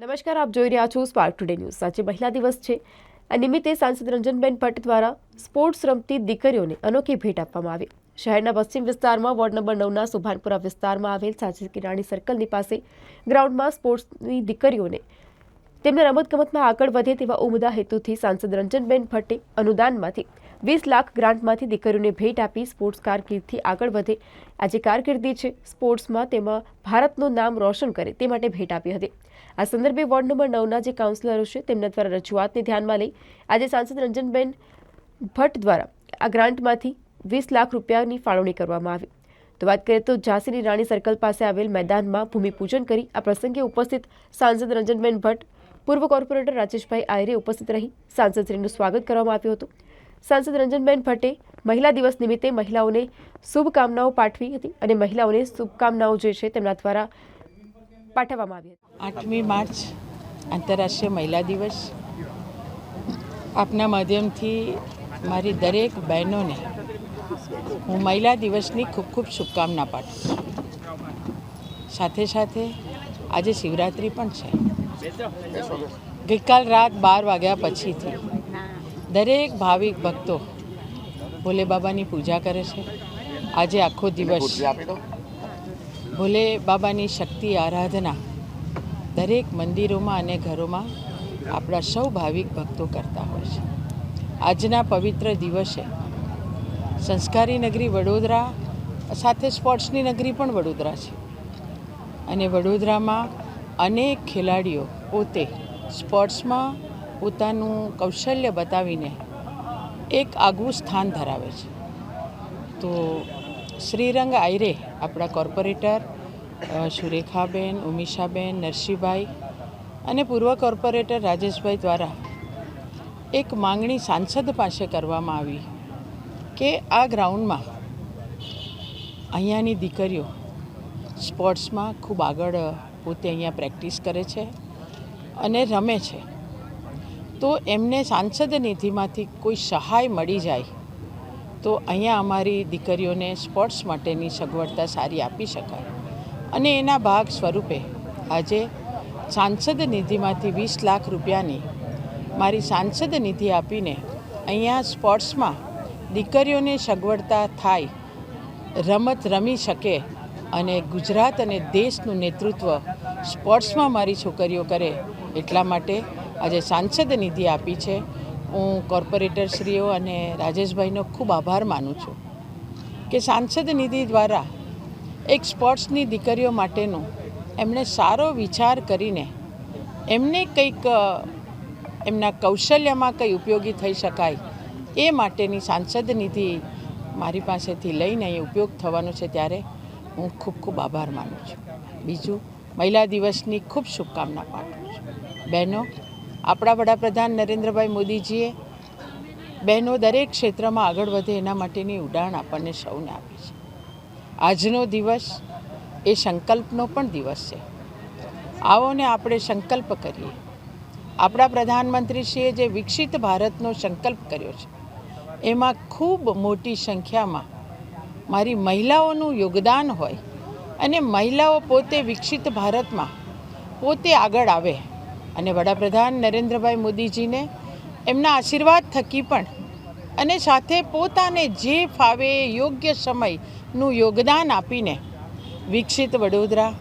નમસ્કાર, આપ જોઈ રહ્યા છો સ્પાર્ક ટુડે ન્યૂઝ સાચે મહિલા દિવસ છે. આ નિમિત્તે સાંસદ રંજનબેન ભટ્ટ દ્વારા સ્પોર્ટ્સ રમતી દીકરીઓને અનોખી ભેટ આપવામાં આવી. શહેરના પશ્ચિમ વિસ્તારમાં વોર્ડ નંબર નવના સુભાનપુરા વિસ્તારમાં આવેલ સાચી કિરાણી સર્કલની પાસે ગ્રાઉન્ડમાં સ્પોર્ટ્સની દીકરીઓને તેમને રમતગમતમાં આગળ વધે તેવા ઉમદા હેતુથી સાંસદ રંજનબેન ભટ્ટે અનુદાનમાંથી વીસ લાખ ગ્રાન્ટમાંથી દીકરીઓને ભેટ આપી સ્પોર્ટ્સ કારકિર્દીથી આગળ વધે. આજે કારકિર્દી છે સ્પોર્ટ્સમાં તેમાં ભારતનું નામ રોશન કરે તે માટે ભેટ આપી હતી. આ સંદર્ભે વોર્ડ નંબર નવના જે કાઉન્સિલરો છે, તેમના દ્વારા રજૂઆતને ધ્યાનમાં લઈ આજે સાંસદ રંજનબેન ભટ્ટ દ્વારા આ ગ્રાન્ટમાંથી વીસ લાખ રૂપિયાની ફાળવણી કરવામાં આવી. તો વાત કરીએ તો ઝાંસીની રાણી સર્કલ પાસે આવેલ મેદાનમાં ભૂમિપૂજન કરી આ પ્રસંગે ઉપસ્થિત સાંસદ રંજનબેન ભટ્ટ, પૂર્વ કોર્પોરેટર રાજેશભાઈ આયરે ઉપસ્થિત રહી સાંસદશ્રીનું સ્વાગત કરવામાં આવ્યું હતું. સાંસદ રંજનબેન ભટ્ટે મહિલા દિવસ નિમિત્તે મહિલાઓને શુભકામનાઓ પાઠવી હતી અને મહિલાઓને શુભકામનાઓ જે છે, તેમના દ્વારા પાઠવવામાં આવી હતી. આઠમી માર્ચ, આંતરરાષ્ટ્રીય મહિલા દિવસ. આપના માધ્યમથી મારી દરેક બહેનોને હું મહિલા દિવસની ખૂબ ખૂબ શુભકામના પાઠવું સાથે સાથે આજે શિવરાત્રિ પણ છે. ગઈકાલ રાત બાર વાગ્યા પછીથી દરેક ભાવિક ભક્તો ભોલે બાબાની પૂજા કરે છે. આજે આખો દિવસ ભોલે બાબાની શક્તિ આરાધના દરેક મંદિરોમાં અને ઘરોમાં આપણા સૌ ભાવિક ભક્તો કરતા હોય છે. આજના પવિત્ર દિવસે સંસ્કારી નગરી વડોદરા સાથે સ્પોર્ટ્સની નગરી પણ વડોદરા છે. અને વડોદરામાં અનેક ખેલાડીઓ પોતે સ્પોર્ટ્સમાં પોતાનું કૌશલ્ય બતાવીને એક આગવું સ્થાન ધરાવે છે. તો શ્રીરંગ આયરે, આપણા કોર્પોરેટર સુરેખાબેન ઉમિશાબેન નરસિંહભાઈ અને પૂર્વ કોર્પોરેટર રાજેશભાઈ દ્વારા એક માંગણી સાંસદ પાસે કરવામાં આવી કે આ ગ્રાઉન્ડમાં અહીંયાની દીકરીઓ સ્પોર્ટ્સમાં ખૂબ આગળ પોતે અહીંયા પ્રેક્ટિસ કરે છે અને રમે છે. તો એમને સાંસદ નિધિમાંથી કોઈ સહાય મળી જાય તો અહીંયા અમારી દીકરીઓને સ્પોર્ટ્સ માટેની સગવડતા સારી આપી શકાય. અને એના ભાગ સ્વરૂપે આજે સાંસદ નિધિમાંથી વીસ લાખ રૂપિયાની મારી સાંસદ નિધિ આપીને અહીંયા સ્પોર્ટ્સમાં દીકરીઓને સગવડતા થાય, રમત રમી શકે અને ગુજરાત અને દેશનું નેતૃત્વ સ્પોર્ટ્સમાં મારી છોકરીઓ કરે એટલા માટે આજે સાંસદ નિધિ આપી છે. હું કોર્પોરેટરશ્રીઓ અને રાજેશભાઈનો ખૂબ આભાર માનું છું કે સાંસદ નિધિ દ્વારા એક સ્પોર્ટ્સની દીકરીઓ માટેનું એમણે સારો વિચાર કરીને એમને કંઈક એમના કૌશલ્યમાં કંઈ ઉપયોગી થઈ શકાય એ માટેની સાંસદ નિધિ મારી પાસેથી લઈને અહીં ઉપયોગ થવાનો છે ત્યારે હું ખૂબ ખૂબ આભાર માનું છું. બીજું, મહિલા દિવસની ખૂબ શુભકામના પાઠવું છું. બહેનો આપણા વડાપ્રધાન નરેન્દ્રભાઈ મોદીજીએ બહેનો દરેક ક્ષેત્રમાં આગળ વધે એના માટેની ઉડાણ આપણને સૌને આપી છે. આજનો દિવસ એ સંકલ્પનો પણ દિવસ છે. આવો ને આપણે સંકલ્પ કરીએ. આપણા પ્રધાનમંત્રીશ્રીએ જે વિકસિત ભારતનો સંકલ્પ કર્યો છે, એમાં ખૂબ મોટી સંખ્યામાં મારી મહિલાઓનું યોગદાન હોય અને મહિલાઓ પોતે વિકસિત ભારતમાં પોતે આગળ આવે અને વડાપ્રધાન નરેન્દ્રભાઈ મોદીજીને એમના આશીર્વાદ થકી પણ અને સાથે પોતાને જે ફાવે યોગ્ય સમયનું યોગદાન આપીને વિકસિત વડોદરા,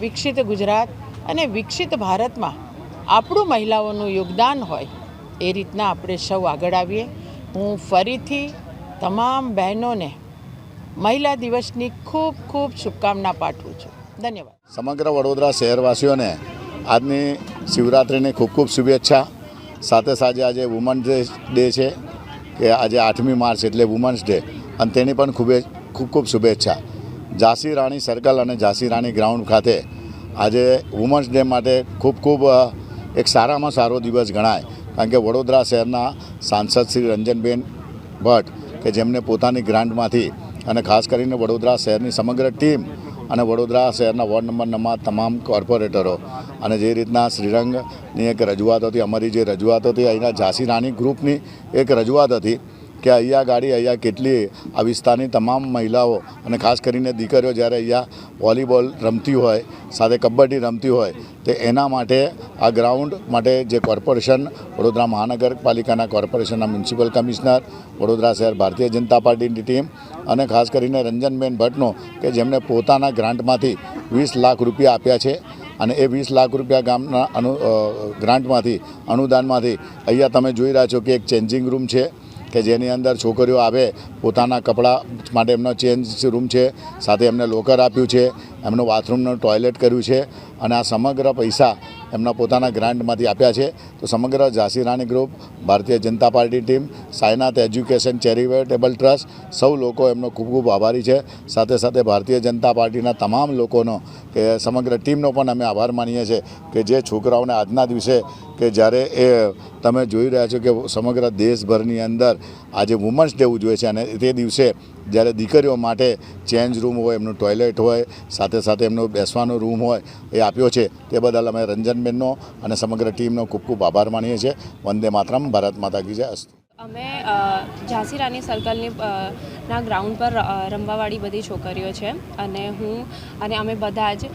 વિકસિત ગુજરાત અને વિકસિત ભારતમાં આપણું મહિલાઓનું યોગદાન હોય એ રીતના આપણે સૌ આગળ આવીએ. હું ફરીથી તમામ બહેનોને મહિલા દિવસની ખૂબ ખૂબ શુભકામના પાઠવું છું. ધન્યવાદ. સમગ્ર વડોદરા શહેરવાસીઓને આજની શિવરાત્રિની ખૂબ ખૂબ શુભેચ્છા. સાથે સાથે આજે વુમન્સ ડે ડે છે, કે આજે આઠમી માર્ચ એટલે વુમન્સ ડે અને તેની પણ ખૂબ ખૂબ ખૂબ શુભેચ્છા. ઝાંસી રાણી સર્કલ અને ઝાંસી રાણી ગ્રાઉન્ડ ખાતે આજે વુમન્સ ડે માટે ખૂબ ખૂબ એક સારામાં સારો દિવસ ગણાય. કારણ કે વડોદરા શહેરના સાંસદ શ્રી રંજનબેન ભટ્ટ, કે જેમને પોતાની ગ્રાન્ટમાંથી અને ખાસ કરીને વડોદરા શહેરની સમગ્ર ટીમ અને વડોદરા શહેરના વોર્ડ નંબર નવમાં તમામ કોર્પોરેટરો અને જે રીતના શ્રીરંગની એક રજૂઆત હતી, અમારી જે રજૂઆત હતી, અહીંના ઝાંસી રાણી ગ્રુપની એક રજૂઆત હતી કે અહીંયા ગાડી, અહીંયા કેટલી આ વિસ્તારની તમામ મહિલાઓ અને ખાસ કરીને દીકરીઓ જ્યારે અહીંયા વોલીબોલ રમતી હોય, સાથે કબડ્ડી રમતી હોય, તે એના માટે આ ગ્રાઉન્ડ માટે જે કોર્પોરેશન વડોદરા મહાનગરપાલિકાના કોર્પોરેશનના મ્યુનિસિપલ કમિશનર, વડોદરા શહેર ભારતીય જનતા પાર્ટીની ટીમ અને ખાસ કરીને રંજનબેન ભટ્ટનો કે જેમણે પોતાના ગ્રાન્ટમાંથી વીસ લાખ રૂપિયા આપ્યા છે અને એ વીસ લાખ રૂપિયા ગામના અનુ ગ્રાન્ટમાંથી, અનુદાનમાંથી અહીંયા તમે જોઈ રહ્યા છો કે એક ચેન્જિંગ રૂમ છે. કે જેની અંદર છોકરીઓ આવે, પોતાના કપડાં માટે એમનો ચેન્જ રૂમ છે, સાથે એમને લોકર આપ્યું છે, એમનું બાથરૂમનું ટોયલેટ કર્યું છે અને આ સમગ્ર પૈસા એમના પોતાના ગ્રાન્ટમાંથી આપ્યા છે. તો સમગ્ર Jhansi Rani group Bharatiya Janata party team Sainath education charitable trust સૌ લોકો એમનો ખૂબ ખૂબ આભારી છે. સાથે સાથે ભારતીય જનતા પાર્ટીના તમામ લોકોનો કે સમગ્ર ટીમનો પણ અમે આભાર માનીએ છીએ કે જે છોકરાઓને આજના દિવસે કે જ્યારે એ તમે જોઈ રહ્યા છો કે સમગ્ર દેશભરની અંદર આજે વુમન્સ ડે ઉજવે છે અને તે દિવસે જ્યારે દીકરીઓ માટે ચેન્જ રૂમ હોય, એમનું ટોયલેટ હોય, સાથે સાથે એમનો બેસવાનો રૂમ હોય એ આપ્યો છે, તે બદલ અમે રંજનબેનનો અને સમગ્ર ટીમનો ખૂબ ખૂબ આભાર માનીએ છીએ. વંદે માતરમ, ભારત માતા કી જય. અસ્તુ અમે ઝાંસી રાની સર્કલની ના ગ્રાઉન્ડ પર રમવાવાળી બધી છોકરીઓ છે. અને હું, અને અમે બધા જ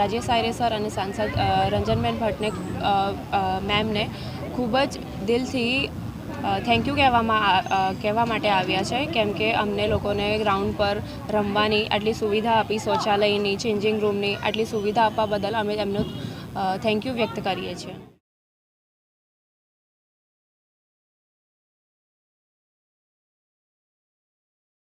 રાજેશ આયરે સર અને સાંસદ રંજનબેન ભટ્ટને મેમને ખૂબ જ દિલથી થેન્ક યુ કહેવામાં કહેવા માટે આવ્યા છે. કેમ કે અમને લોકોને ગ્રાઉન્ડ પર રમવાની આટલી સુવિધા આપી, શૌચાલયની ચેન્જિંગ રૂમની આટલી સુવિધા આપવા બદલ અમે એમનું થેન્ક યુ વ્યક્ત કરીએ છીએ.